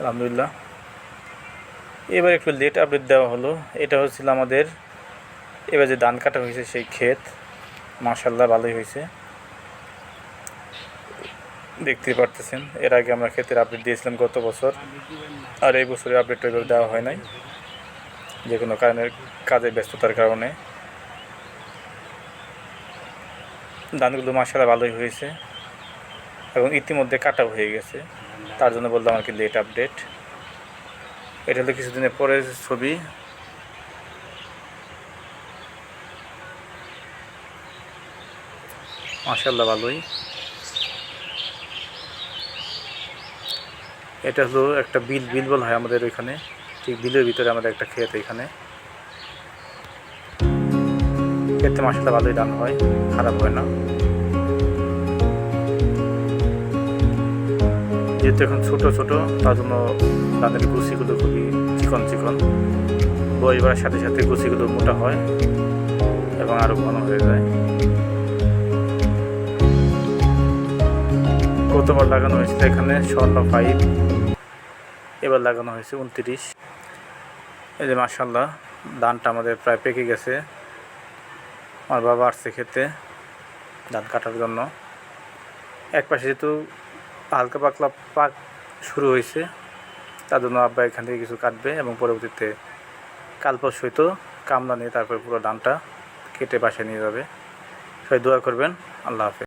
আলহামদুলিল্লাহ। এবার একটু লেট আপডেট দেওয়া হলো। এটা হচ্ছিল আমাদের, এবার যে ধান কাটা হয়েছে সেই ক্ষেত মার্শাল্লাহ ভালোই হয়েছে। দেখতেই পারতেছেন, এর আগে আমরা ক্ষেতের আপডেট দিয়েছিলাম গত বছর, আর এই বছরের আপডেটটা এবার দেওয়া হয় নাই। যে কোনো কারণের কাজে ব্যস্ততার কারণে। ধানগুলো মার্শাল্লাহ ভালোই হয়েছে, এবং ইতিমধ্যে কাটাও হয়ে গেছে। তার জন্য বললাম আর কি লেট আপডেট এটা হলো কিছুদিনের পরের ছবি। মার্শাল্লাহ ভালোই। এটা হলো একটা বিল বিল বল হয় আমাদের ওইখানে। ঠিক বিলের ভিতরে আমাদের একটা ক্ষেত এখানে। ক্ষেতে মাসাল্লাহ ভালোই দাম হয়, খারাপ হয় না। যেহেতু এখন ছোট ছোট, তার জন্য তাদের গুছিগুলো খুবই চিকন চিকন। বই বাড়ার সাথে সাথে গুছিগুলো মোটা হয় এবং আরও ঘন হয়ে যায়। গতবার লাগানো হয়েছিল এখানে? স্বর্ণ ফাইভ এবার লাগানো হয়েছে উনত্রিশ। এই যে মার্শাল্লাহ ধানটা আমাদের প্রায় পেকে গেছে। আমার বাবা আসছে খেতে ধান কাটার জন্য। এক পাশে যেহেতু হালকা পাকলা পাক শুরু হয়েছে। তার জন্য আব্বা এখান থেকে কিছু কাটবে এবং পরবর্তীতে কাল সহিত কামলা নিয়ে তারপর পুরো ডানটা কেটে বাসায় নিয়ে যাবে। সবাই দোয়া করবেন। আল্লাহ হাফেজ।